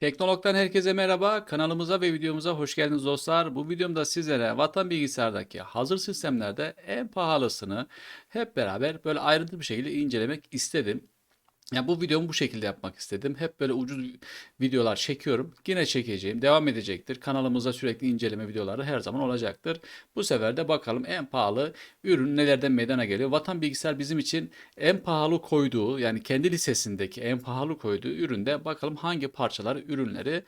Teknolog'dan herkese merhaba. Kanalımıza ve videomuza hoş geldiniz dostlar. Bu videomda sizlere Vatan Bilgisayar'daki hazır sistemlerde en pahalısını hep beraber böyle ayrıntılı bir şekilde incelemek istedim. Ya bu videomu bu şekilde yapmak istedim. Hep böyle ucuz videolar çekiyorum. Yine çekeceğim. Devam edecektir. Kanalımızda sürekli inceleme videoları her zaman olacaktır. Bu sefer de bakalım en pahalı ürün nelerden meydana geliyor. Vatan Bilgisayar bizim için en pahalı koyduğu yani kendi listesindeki en pahalı koyduğu üründe bakalım hangi parçaları, ürünleri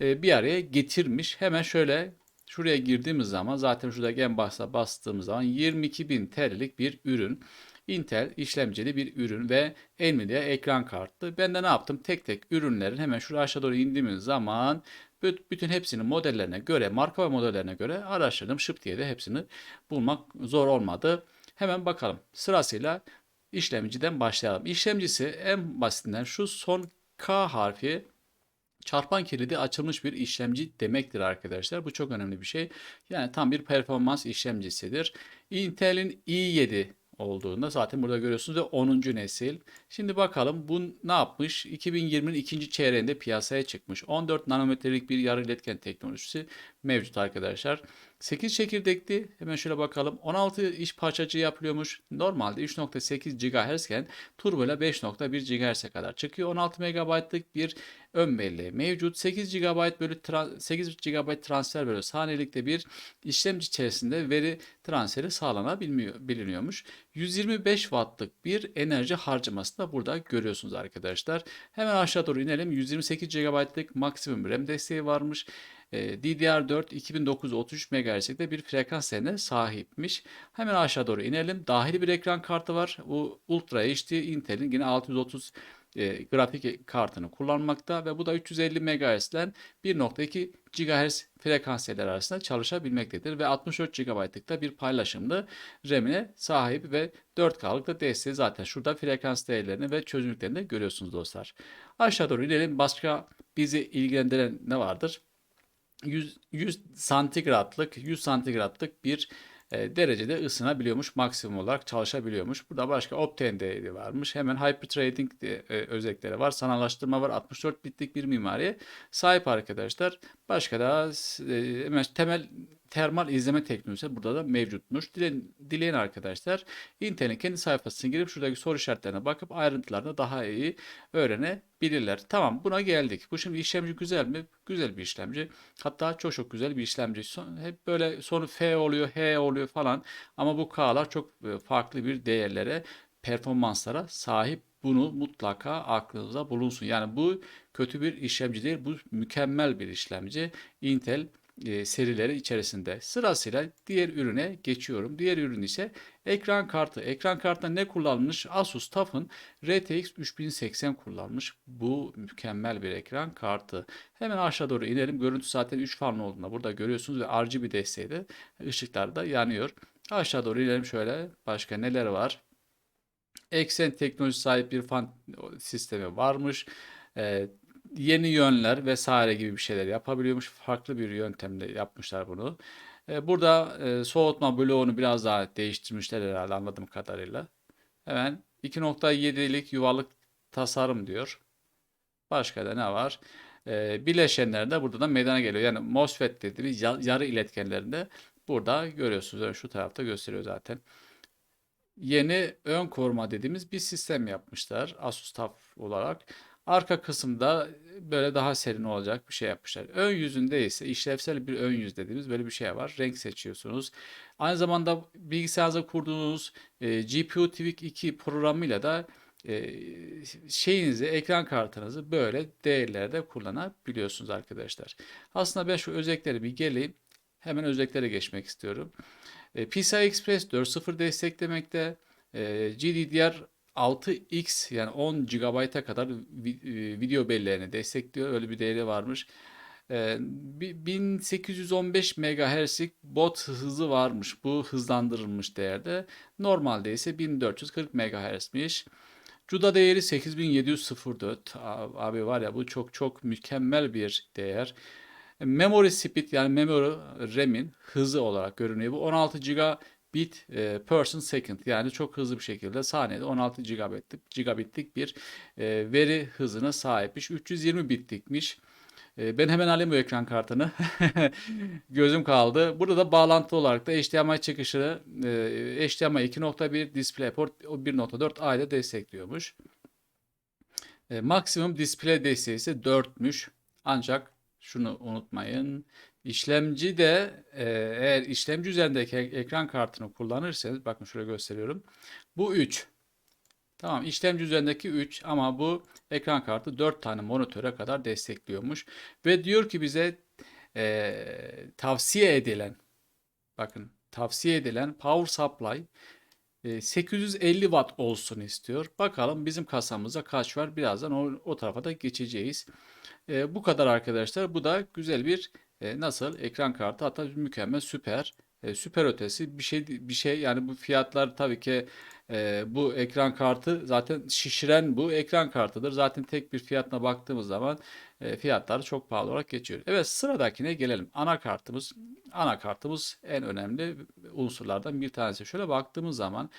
e, bir araya getirmiş. Hemen şöyle şuraya girdiğimiz zaman zaten şuradaki en başta bastığımız zaman 22.000 TL'lik bir ürün. Intel işlemcili bir ürün ve Nvidia ekran kartı. Ben de ne yaptım? Tek tek ürünlerin hemen şuraya aşağı doğru indiğimiz zaman büt- bütün hepsinin modellerine göre, marka ve modellerine göre araştırdım. Şıp diye de hepsini bulmak zor olmadı. Hemen bakalım. Sırasıyla işlemciden başlayalım. İşlemcisi en basitinden şu son K harfi çarpan kilidi açılmış bir işlemci demektir arkadaşlar. Bu çok önemli bir şey. Yani tam bir performans işlemcisidir. Intel'in i7 olduğunda zaten burada görüyorsunuz ve 10. nesil. Şimdi bakalım bu ne yapmış? 2020'nin ikinci çeyreğinde piyasaya çıkmış. 14 nanometrelik bir yarı iletken teknolojisi mevcut arkadaşlar. 8 çekirdekli hemen şöyle bakalım. 16 iş parçacığı yapılıyormuş. Normalde 3.8 GHz iken turbo ile 5.1 GHz'e kadar çıkıyor. 16 MB'lık bir ön belleği mevcut. 8 GB bölü tra- 8 GB transfer bölü saniyelikte bir işlemci içerisinde veri transferi sağlanabiliyor biliniyormuş. 125 wattlık bir enerji harcaması da burada görüyorsunuz arkadaşlar. Hemen aşağı doğru inelim. 128 GB'lık maksimum RAM desteği varmış. Ee, DDR4 2933 MHz'de bir frekans değerine sahipmiş. Hemen aşağı doğru inelim. Dahili bir ekran kartı var. Bu Ultra HD Intel'in yine 630 e, grafik kartını kullanmakta ve bu da 350 MHz'den 1.2 GHz frekans değerleri arasında çalışabilmektedir ve 64 GB'lık da bir paylaşımlı RAM'ine sahip ve 4K'lık da desteği zaten şurada frekans değerlerini ve çözünürlüklerini de görüyorsunuz dostlar. Aşağı doğru inelim. Başka bizi ilgilendiren ne vardır? 100, 100 santigratlık 100 santigratlık bir e, derecede ısınabiliyormuş maksimum olarak çalışabiliyormuş. Burada başka Optane değeri varmış. Hemen Hyperthreading de, e, özellikleri var. Sanallaştırma var. 64 bitlik bir mimariye sahip arkadaşlar. Başka da e, temel termal izleme teknolojisi burada da mevcutmuş. Dileyen, dileyen arkadaşlar Intel'in kendi sayfasına girip şuradaki soru işaretlerine bakıp ayrıntılarını daha iyi öğrenebilirler. Tamam buna geldik. Bu şimdi işlemci güzel mi? Güzel bir işlemci. Hatta çok çok güzel bir işlemci. Son, hep böyle sonu F oluyor, H oluyor falan. Ama bu K'lar çok e, farklı bir değerlere, performanslara sahip. Bunu mutlaka aklınıza bulunsun. Yani bu kötü bir işlemci değil. Bu mükemmel bir işlemci. Intel e, serileri içerisinde. Sırasıyla diğer ürüne geçiyorum. Diğer ürün ise ekran kartı. Ekran kartında ne kullanılmış? Asus TUF'ın RTX 3080 kullanmış. Bu mükemmel bir ekran kartı. Hemen aşağı doğru inelim. Görüntü zaten 3 fanlı olduğunda burada görüyorsunuz ve RGB desteği de ışıklar da yanıyor. Aşağı doğru inelim şöyle. Başka neler var? Eksen teknoloji sahip bir fan sistemi varmış. Ee, yeni yönler vesaire gibi bir şeyler yapabiliyormuş. Farklı bir yöntemle yapmışlar bunu. Ee, burada e, soğutma bloğunu biraz daha değiştirmişler herhalde anladığım kadarıyla. Hemen 2.7'lik yuvarlak tasarım diyor. Başka da ne var? Ee, bileşenler de burada da meydana geliyor. Yani MOSFET dediğimiz ya- yarı iletkenlerinde burada görüyorsunuz. Şu tarafta gösteriyor zaten. Yeni ön koruma dediğimiz bir sistem yapmışlar Asus TUF olarak. Arka kısımda böyle daha serin olacak bir şey yapmışlar. Ön yüzünde ise işlevsel bir ön yüz dediğimiz böyle bir şey var. Renk seçiyorsunuz. Aynı zamanda bilgisayarınıza kurduğunuz e, GPU Tweak 2 programıyla da e, şeyinizi, ekran kartınızı böyle değerlerde kullanabiliyorsunuz arkadaşlar. Aslında ben şu özellikleri bir geleyim. Hemen özelliklere geçmek istiyorum. E, PCI Express 4.0 desteklemekte. E, GDDR 6X yani 10 GB'a kadar e, video belleğini destekliyor. Öyle bir değeri varmış. E, bi- 1815 MHz'lik bot hızı varmış. Bu hızlandırılmış değerde. Normalde ise 1440 MHz'miş. CUDA değeri 8704. A- Abi var ya bu çok çok mükemmel bir değer. Memory speed yani memory RAM'in hızı olarak görünüyor. Bu 16 gigabit e, per second yani çok hızlı bir şekilde saniyede 16 gigabitlik, gigabitlik bir e, veri hızına sahipmiş. 320 bitlikmiş. E, ben hemen alayım bu ekran kartını. Gözüm kaldı. Burada da bağlantı olarak da HDMI çıkışı e, HDMI 2.1 DisplayPort 1.4 aile destekliyormuş. E, maksimum display desteği ise 4'müş. Ancak şunu unutmayın. İşlemci de e, eğer işlemci üzerindeki ek- ekran kartını kullanırsanız bakın şöyle gösteriyorum. Bu 3. Tamam işlemci üzerindeki 3 ama bu ekran kartı 4 tane monitöre kadar destekliyormuş. Ve diyor ki bize e, tavsiye edilen bakın tavsiye edilen power supply e, 850 watt olsun istiyor. Bakalım bizim kasamıza kaç var. Birazdan o, o tarafa da geçeceğiz. E, bu kadar arkadaşlar. Bu da güzel bir e, nasıl ekran kartı hatta mükemmel süper. E, süper ötesi bir şey bir şey yani bu fiyatlar tabii ki e, bu ekran kartı zaten şişiren bu ekran kartıdır. Zaten tek bir fiyatına baktığımız zaman e, fiyatları çok pahalı olarak geçiyor. Evet sıradakine gelelim. Anakartımız anakartımız en önemli unsurlardan bir tanesi. Şöyle baktığımız zaman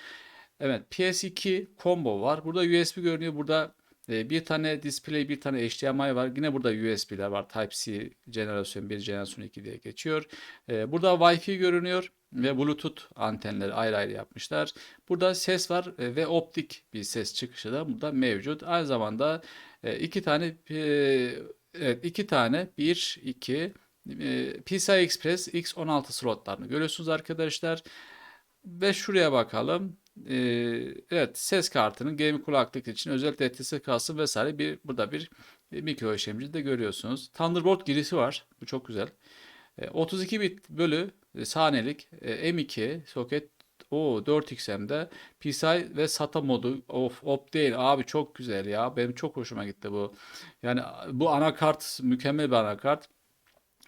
evet PS2 combo var. Burada USB görünüyor. Burada bir tane display, bir tane HDMI var. Yine burada USB'ler var. Type-C jenerasyon 1, jenerasyon 2 diye geçiyor. E, burada Wi-Fi görünüyor ve Bluetooth antenleri ayrı ayrı yapmışlar. Burada ses var e, ve optik bir ses çıkışı da burada mevcut. Aynı zamanda e, iki tane e, evet iki tane 1 2 e, PCI Express X16 slotlarını görüyorsunuz arkadaşlar. Ve şuraya bakalım. Ee, evet ses kartının gaming kulaklık için özel TTS kalsın vesaire bir burada bir mikro işlemci de görüyorsunuz. Thunderbolt girişi var. Bu çok güzel. E, 32 bit bölü e, saniyelik e, M2 soket o 4XM'de PCI ve SATA modu of op değil abi çok güzel ya benim çok hoşuma gitti bu yani bu anakart mükemmel bir anakart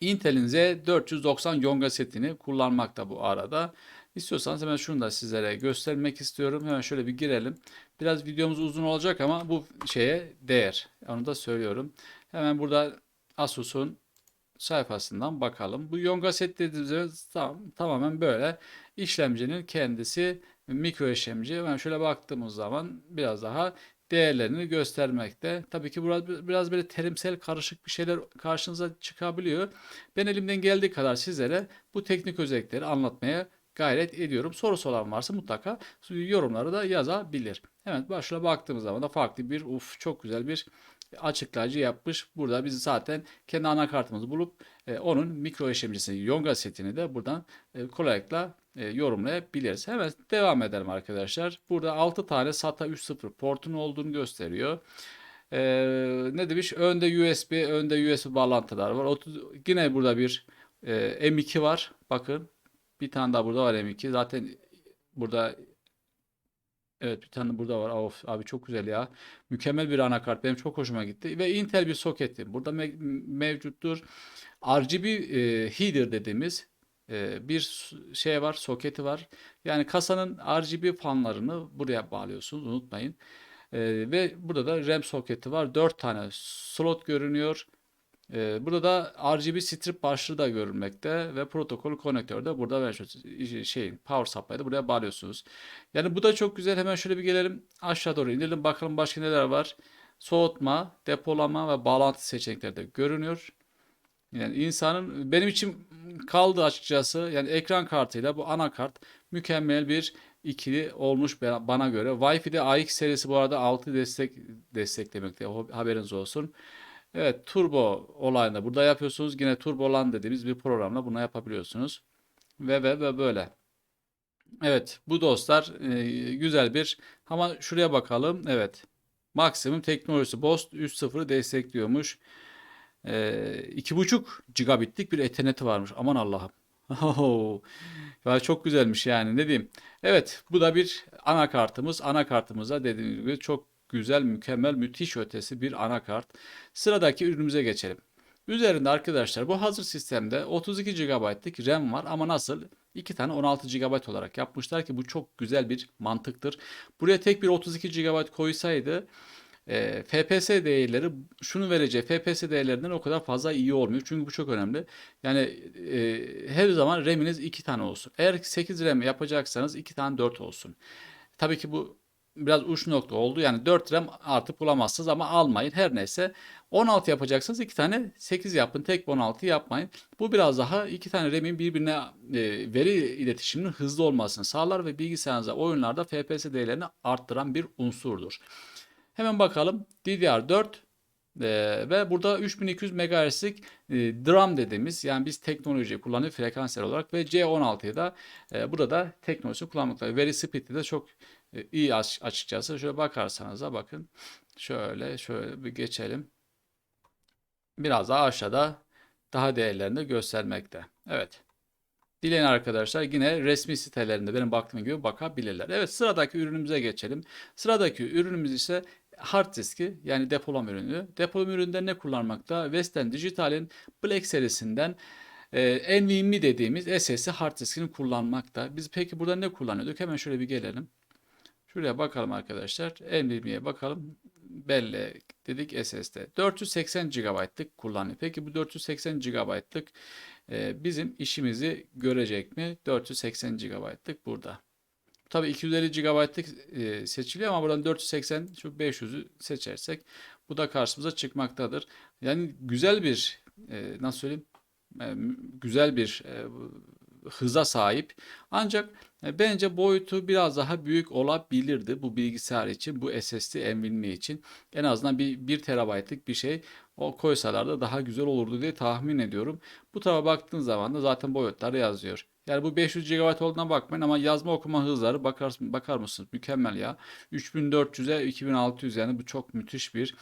Intel'in Z490 Yonga setini kullanmakta bu arada. İstiyorsanız hemen şunu da sizlere göstermek istiyorum. Hemen şöyle bir girelim. Biraz videomuz uzun olacak ama bu şeye değer. Onu da söylüyorum. Hemen burada Asus'un sayfasından bakalım. Bu Yonga set dediğimiz tam, tamamen böyle işlemcinin kendisi mikro işlemci. Hemen şöyle baktığımız zaman biraz daha değerlerini göstermekte. Tabii ki burada biraz böyle terimsel karışık bir şeyler karşınıza çıkabiliyor. Ben elimden geldiği kadar sizlere bu teknik özellikleri anlatmaya gayret ediyorum. Sorusu olan varsa mutlaka yorumları da yazabilir. Hemen başla baktığımız zaman da farklı bir uf çok güzel bir açıklayıcı yapmış. Burada biz zaten kendi anakartımızı bulup e, onun mikro işlemcisini Yonga setini de buradan e, kolaylıkla e, yorumlayabiliriz. Hemen devam edelim arkadaşlar. Burada 6 tane SATA 3.0 portun olduğunu gösteriyor. E, ne demiş? Önde USB, önde USB bağlantılar var. 30, yine burada bir e, M2 var. Bakın bir tane daha burada var M2. Zaten burada Evet bir tane burada var. Of abi çok güzel ya. Mükemmel bir anakart. Benim çok hoşuma gitti. Ve Intel bir soketi. Burada me mevcuttur. RGB e, header dediğimiz e, bir şey var. Soketi var. Yani kasanın RGB fanlarını buraya bağlıyorsunuz. Unutmayın. E, ve burada da RAM soketi var. 4 tane slot görünüyor. Ee, burada da RGB strip başlığı da görülmekte ve protokol konektörü de burada mevcut. Şeyin power supply'ı buraya bağlıyorsunuz. Yani bu da çok güzel. Hemen şöyle bir gelelim. Aşağı doğru inelim. Bakalım başka neler var. Soğutma, depolama ve bağlantı seçenekleri de görünüyor. Yani insanın benim için kaldı açıkçası. Yani ekran kartıyla bu anakart mükemmel bir ikili olmuş bana göre. Wi-Fi'de AX serisi bu arada 6 destek desteklemekte. Haberiniz olsun. Evet turbo olayını burada yapıyorsunuz. Yine turbolan dediğimiz bir programla bunu yapabiliyorsunuz. Ve ve ve böyle. Evet bu dostlar e, güzel bir ama şuraya bakalım. Evet maksimum teknolojisi BOST 3.0'ı destekliyormuş. E, 2.5 gigabitlik bir etherneti varmış. Aman Allah'ım. Ya çok güzelmiş yani ne diyeyim. Evet bu da bir anakartımız. Anakartımıza dediğim gibi çok güzel, mükemmel, müthiş ötesi bir anakart. Sıradaki ürünümüze geçelim. Üzerinde arkadaşlar bu hazır sistemde 32 GB'lık RAM var ama nasıl? 2 tane 16 GB olarak yapmışlar ki bu çok güzel bir mantıktır. Buraya tek bir 32 GB koysaydı e, FPS değerleri şunu vereceği FPS değerlerinden o kadar fazla iyi olmuyor. Çünkü bu çok önemli. Yani e, her zaman RAM'iniz 2 tane olsun. Eğer 8 RAM yapacaksanız 2 tane 4 olsun. Tabii ki bu biraz uç nokta oldu. Yani 4 RAM artık bulamazsınız ama almayın. Her neyse 16 yapacaksınız. 2 tane 8 yapın. Tek 16 yapmayın. Bu biraz daha iki tane RAM'in birbirine e, veri iletişiminin hızlı olmasını sağlar ve bilgisayarınızda oyunlarda FPS değerlerini arttıran bir unsurdur. Hemen bakalım. DDR4 e, ve burada 3200 MHz'lik e, DRAM dediğimiz yani biz teknoloji kullanıyor frekanslar olarak ve C16'yı da e, burada da teknolojisi kullanmakta. Veri speed'i de çok e, iyi aç- açıkçası. Şöyle bakarsanız da bakın. Şöyle şöyle bir geçelim. Biraz daha aşağıda daha değerlerini de göstermekte. Evet. Dileyen arkadaşlar yine resmi sitelerinde benim baktığım gibi bakabilirler. Evet sıradaki ürünümüze geçelim. Sıradaki ürünümüz ise hard diski yani depolama ürünü. Depolama üründe ne kullanmakta? Western Digital'in Black serisinden e, NVMe dediğimiz SSD hard diskini kullanmakta. Biz peki burada ne kullanıyorduk? Hemen şöyle bir gelelim. Şuraya bakalım arkadaşlar. NVMe'ye bakalım. Belli dedik SSD. 480 GB'lık kullanıyor. Peki bu 480 GB'lık e, bizim işimizi görecek mi? 480 GB'lık burada. Tabii 250 GB'lık e, seçiliyor ama buradan 480 şu 500'ü seçersek bu da karşımıza çıkmaktadır. Yani güzel bir e, nasıl söyleyeyim e, güzel bir hıza sahip. Ancak bence boyutu biraz daha büyük olabilirdi bu bilgisayar için, bu SSD NVMe için. En azından bir 1 terabaytlık bir şey o koysalar da daha güzel olurdu diye tahmin ediyorum. Bu tarafa baktığın zaman da zaten boyutlar yazıyor. Yani bu 500 GB olduğuna bakmayın ama yazma okuma hızları bakar, bakar mısınız? Mükemmel ya. 3400'e 2600 yani bu çok müthiş bir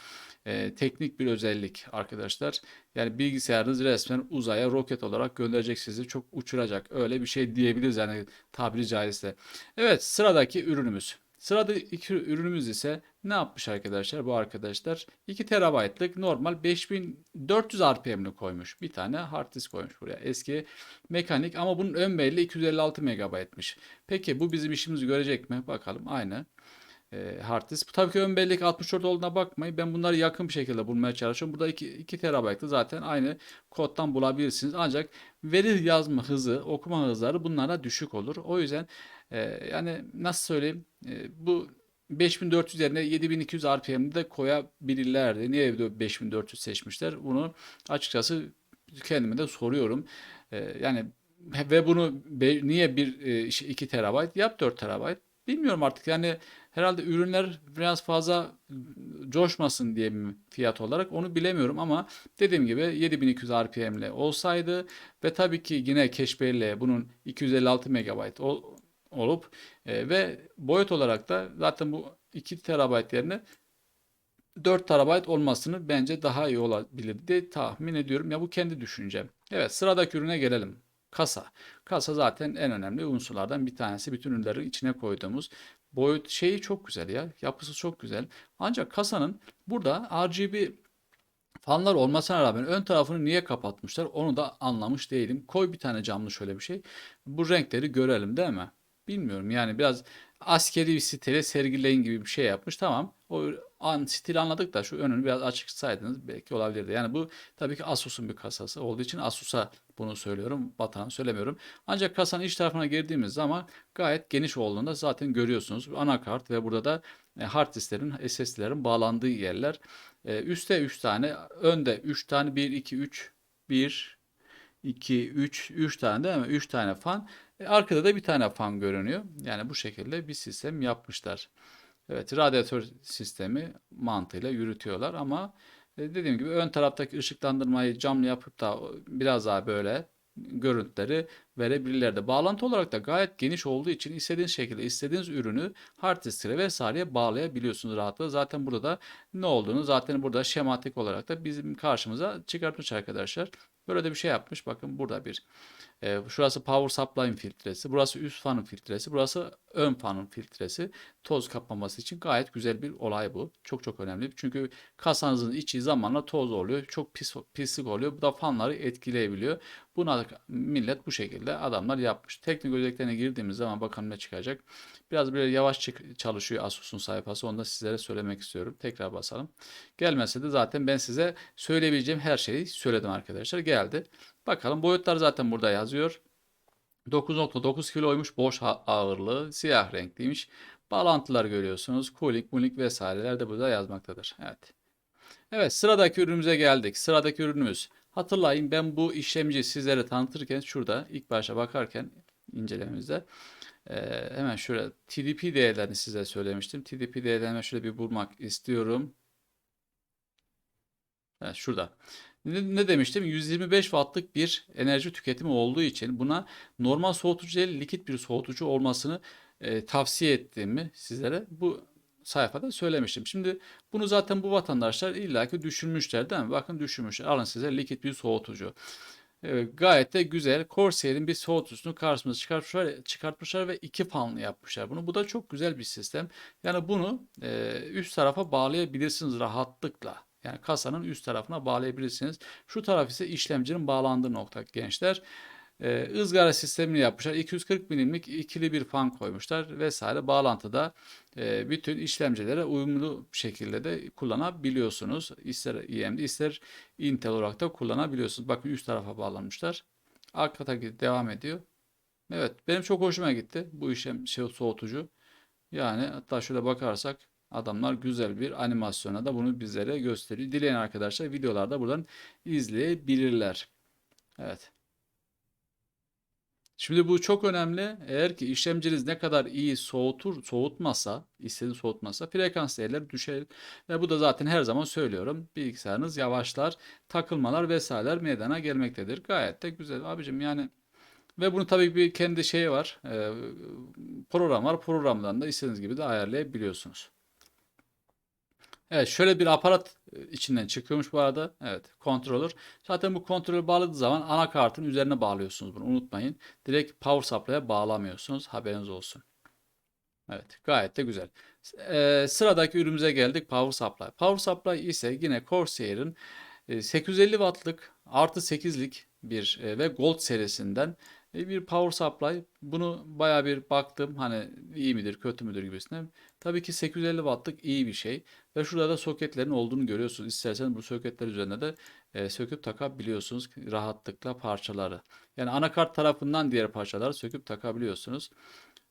e, teknik bir özellik arkadaşlar. Yani bilgisayarınız resmen uzaya roket olarak gönderecek sizi çok uçuracak. Öyle bir şey diyebiliriz yani tabiri caizse. Evet sıradaki ürünümüz. Sırada iki ürünümüz ise ne yapmış arkadaşlar bu arkadaşlar? 2 terabaytlık normal 5400 RPM'li koymuş. Bir tane hard disk koymuş buraya. Eski mekanik ama bunun ön belli 256 MB'miş. Peki bu bizim işimizi görecek mi? Bakalım aynı e, hard disk. Tabii ki ön bellek 64 olduğuna bakmayın. Ben bunları yakın bir şekilde bulmaya çalışıyorum. Burada 2, 2 TB'lı zaten aynı koddan bulabilirsiniz. Ancak veri yazma hızı, okuma hızları bunlara düşük olur. O yüzden e, yani nasıl söyleyeyim e, bu 5400 yerine 7200 RPM'de koyabilirlerdi. Niye 5400 seçmişler? Bunu açıkçası kendime de soruyorum. E, yani ve bunu be, niye bir e, 2 terabayt yap 4 terabayt bilmiyorum artık yani herhalde ürünler biraz fazla coşmasın diye mi fiyat olarak onu bilemiyorum ama dediğim gibi 7200 RPM ile olsaydı ve tabii ki yine ile bunun 256 MB ol, olup e, ve boyut olarak da zaten bu 2 TB yerine 4 TB olmasını bence daha iyi olabilir diye tahmin ediyorum. Ya bu kendi düşüncem. Evet sıradaki ürüne gelelim. Kasa. Kasa zaten en önemli unsurlardan bir tanesi. Bütün ürünleri içine koyduğumuz boyut şeyi çok güzel ya. Yapısı çok güzel. Ancak kasanın burada RGB fanlar olmasına rağmen ön tarafını niye kapatmışlar onu da anlamış değilim. Koy bir tane camlı şöyle bir şey. Bu renkleri görelim değil mi? Bilmiyorum yani biraz askeri bir stile sergileyin gibi bir şey yapmış. Tamam o an stil anladık da şu önünü biraz açıksaydınız belki olabilirdi. Yani bu tabii ki Asus'un bir kasası olduğu için Asus'a bunu söylüyorum. Batan'a söylemiyorum. Ancak kasanın iç tarafına girdiğimiz zaman gayet geniş olduğunda zaten görüyorsunuz. Anakart ve burada da e, hard disklerin, SSD'lerin bağlandığı yerler. E, üste 3 tane, önde 3 tane 1 2 3 1 2 3 3 tane değil mi? 3 tane fan. E, arkada da bir tane fan görünüyor. Yani bu şekilde bir sistem yapmışlar. Evet, radyatör sistemi mantığıyla yürütüyorlar ama e, dediğim gibi ön taraftaki ışıklandırmayı camlı yapıp da biraz daha böyle görüntüleri verebilirlerdi. Bağlantı olarak da gayet geniş olduğu için istediğiniz şekilde istediğiniz ürünü hard disk'e vesaireye bağlayabiliyorsunuz rahatlıkla. Zaten burada da ne olduğunu zaten burada şematik olarak da bizim karşımıza çıkartmış arkadaşlar. Böyle de bir şey yapmış. Bakın burada bir e, şurası power supply'ın filtresi. Burası üst fanın filtresi. Burası ön fanın filtresi. Toz kapmaması için gayet güzel bir olay bu. Çok çok önemli. Çünkü kasanızın içi zamanla toz oluyor. Çok pis, pislik oluyor. Bu da fanları etkileyebiliyor. Buna millet bu şekilde adamlar yapmış. Teknik özelliklerine girdiğimiz zaman bakalım ne çıkacak. Biraz böyle yavaş çalışıyor Asus'un sayfası. Onu da sizlere söylemek istiyorum. Tekrar basalım. Gelmese de zaten ben size söyleyebileceğim her şeyi söyledim arkadaşlar. Geldi. Bakalım boyutlar zaten burada yazıyor. 9.9 kiloymuş boş ağırlığı siyah renkliymiş. Bağlantılar görüyorsunuz. Cooling, cooling vesaireler de burada yazmaktadır. Evet. Evet sıradaki ürünümüze geldik. Sıradaki ürünümüz. Hatırlayın ben bu işlemci sizlere tanıtırken şurada ilk başa bakarken incelememizde eee, hemen şöyle TDP değerlerini size söylemiştim. TDP değerlerini şöyle bir bulmak istiyorum. Evet, şurada. Ne, ne demiştim? 125 wattlık bir enerji tüketimi olduğu için buna normal soğutucu değil likit bir soğutucu olmasını e, tavsiye ettiğimi sizlere bu sayfada söylemiştim. Şimdi bunu zaten bu vatandaşlar illaki düşünmüşler değil mi? Bakın düşünmüşler. Alın size likit bir soğutucu. Evet, gayet de güzel. Corsair'in bir soğutucusunu karşımıza çıkartmışlar, çıkartmışlar ve iki fanlı yapmışlar bunu. Bu da çok güzel bir sistem. Yani bunu e, üst tarafa bağlayabilirsiniz rahatlıkla. Yani kasanın üst tarafına bağlayabilirsiniz. Şu taraf ise işlemcinin bağlandığı nokta gençler. Ee, ızgara sistemini yapmışlar. 240 milimlik ikili bir fan koymuşlar vesaire. Bağlantıda e, bütün işlemcilere uyumlu şekilde de kullanabiliyorsunuz. İster AMD ister Intel olarak da kullanabiliyorsunuz. Bakın üst tarafa bağlanmışlar. Arkadaki devam ediyor. Evet benim çok hoşuma gitti bu işlem şey soğutucu. Yani hatta şöyle bakarsak adamlar güzel bir animasyona da bunu bizlere gösteriyor. Dileyen arkadaşlar videolarda buradan izleyebilirler. Evet. Şimdi bu çok önemli. Eğer ki işlemciniz ne kadar iyi soğutur, soğutmasa, istediğini soğutmasa frekans değerleri düşer. Ve bu da zaten her zaman söylüyorum. Bilgisayarınız yavaşlar, takılmalar vesaireler meydana gelmektedir. Gayet de güzel abicim yani. Ve bunu tabii bir kendi şeyi var. e, program var. Programdan da istediğiniz gibi de ayarlayabiliyorsunuz. Evet şöyle bir aparat e, içinden çıkıyormuş bu arada. Evet controller. Zaten bu kontrolü bağladığı zaman anakartın üzerine bağlıyorsunuz bunu unutmayın. Direkt power supply'a bağlamıyorsunuz. Haberiniz olsun. Evet gayet de güzel. Ee, sıradaki ürünümüze geldik power supply. Power supply ise yine Corsair'in e, 850 wattlık artı 8'lik bir e, ve Gold serisinden e, bir power supply. Bunu baya bir baktım hani iyi midir kötü müdür gibisine. Tabii ki 850 wattlık iyi bir şey. Ve şurada da soketlerin olduğunu görüyorsunuz. İsterseniz bu soketler üzerine de e, söküp takabiliyorsunuz rahatlıkla parçaları. Yani anakart tarafından diğer parçaları söküp takabiliyorsunuz.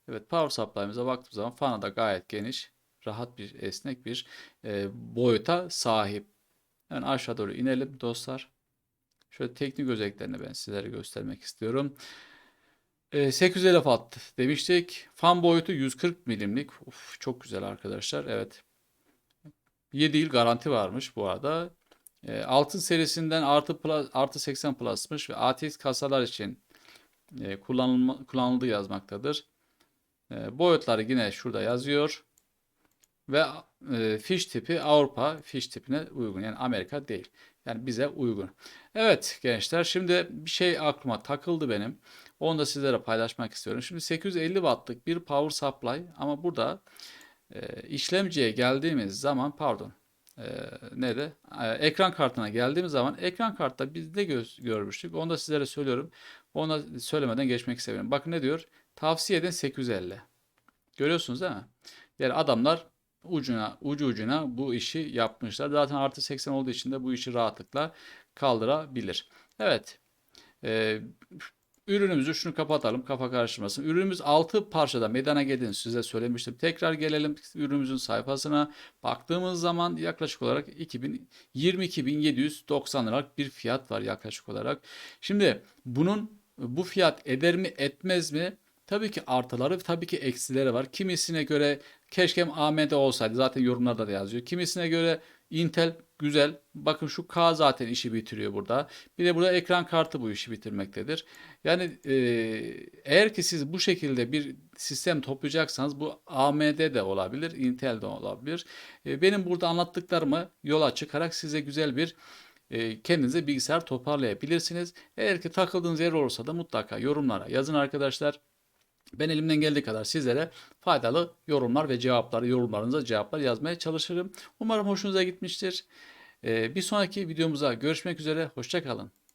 Evet power supply'ımıza baktığımız zaman fanı da gayet geniş, rahat bir esnek bir e, boyuta sahip. Yani aşağı doğru inelim dostlar. Şöyle teknik özelliklerini ben sizlere göstermek istiyorum. E, 850 watt demiştik. Fan boyutu 140 milimlik. Uf, çok güzel arkadaşlar. Evet. 7 yıl garanti varmış bu arada. E, altın serisinden artı plus, artı 80 plus'mış ve ATX kasalar için e, kullanılma, kullanıldığı yazmaktadır. E, boyutları yine şurada yazıyor. Ve e, fiş tipi Avrupa fiş tipine uygun. Yani Amerika değil. Yani bize uygun. Evet gençler şimdi bir şey aklıma takıldı benim. Onu da sizlere paylaşmak istiyorum. Şimdi 850 wattlık bir power supply ama burada e, işlemciye geldiğimiz zaman pardon e, ne de e, ekran kartına geldiğimiz zaman ekran kartta biz ne göz, görmüştük onu da sizlere söylüyorum. Onu söylemeden geçmek istemiyorum. Bakın ne diyor? Tavsiye eden 850. Görüyorsunuz değil mi? Yani adamlar ucuna ucu ucuna bu işi yapmışlar. Zaten artı 80 olduğu için de bu işi rahatlıkla kaldırabilir. Evet. Ee, ürünümüzü şunu kapatalım kafa karıştırmasın. Ürünümüz 6 parçada meydana geldiğini size söylemiştim. Tekrar gelelim ürünümüzün sayfasına. Baktığımız zaman yaklaşık olarak 2000 22.790 liralık bir fiyat var yaklaşık olarak. Şimdi bunun bu fiyat eder mi etmez mi? Tabii ki artıları tabii ki eksileri var. Kimisine göre keşke AMD olsaydı zaten yorumlarda da yazıyor. Kimisine göre Intel güzel. Bakın şu K zaten işi bitiriyor burada. Bir de burada ekran kartı bu işi bitirmektedir. Yani e, eğer ki siz bu şekilde bir sistem toplayacaksanız bu AMD de olabilir, Intel de olabilir. E, benim burada anlattıklarımı yola çıkarak size güzel bir e, kendinize bilgisayar toparlayabilirsiniz. Eğer ki takıldığınız yer olursa da mutlaka yorumlara yazın arkadaşlar. Ben elimden geldiği kadar sizlere faydalı yorumlar ve cevaplar, yorumlarınıza cevaplar yazmaya çalışırım. Umarım hoşunuza gitmiştir. Ee, bir sonraki videomuza görüşmek üzere. Hoşçakalın.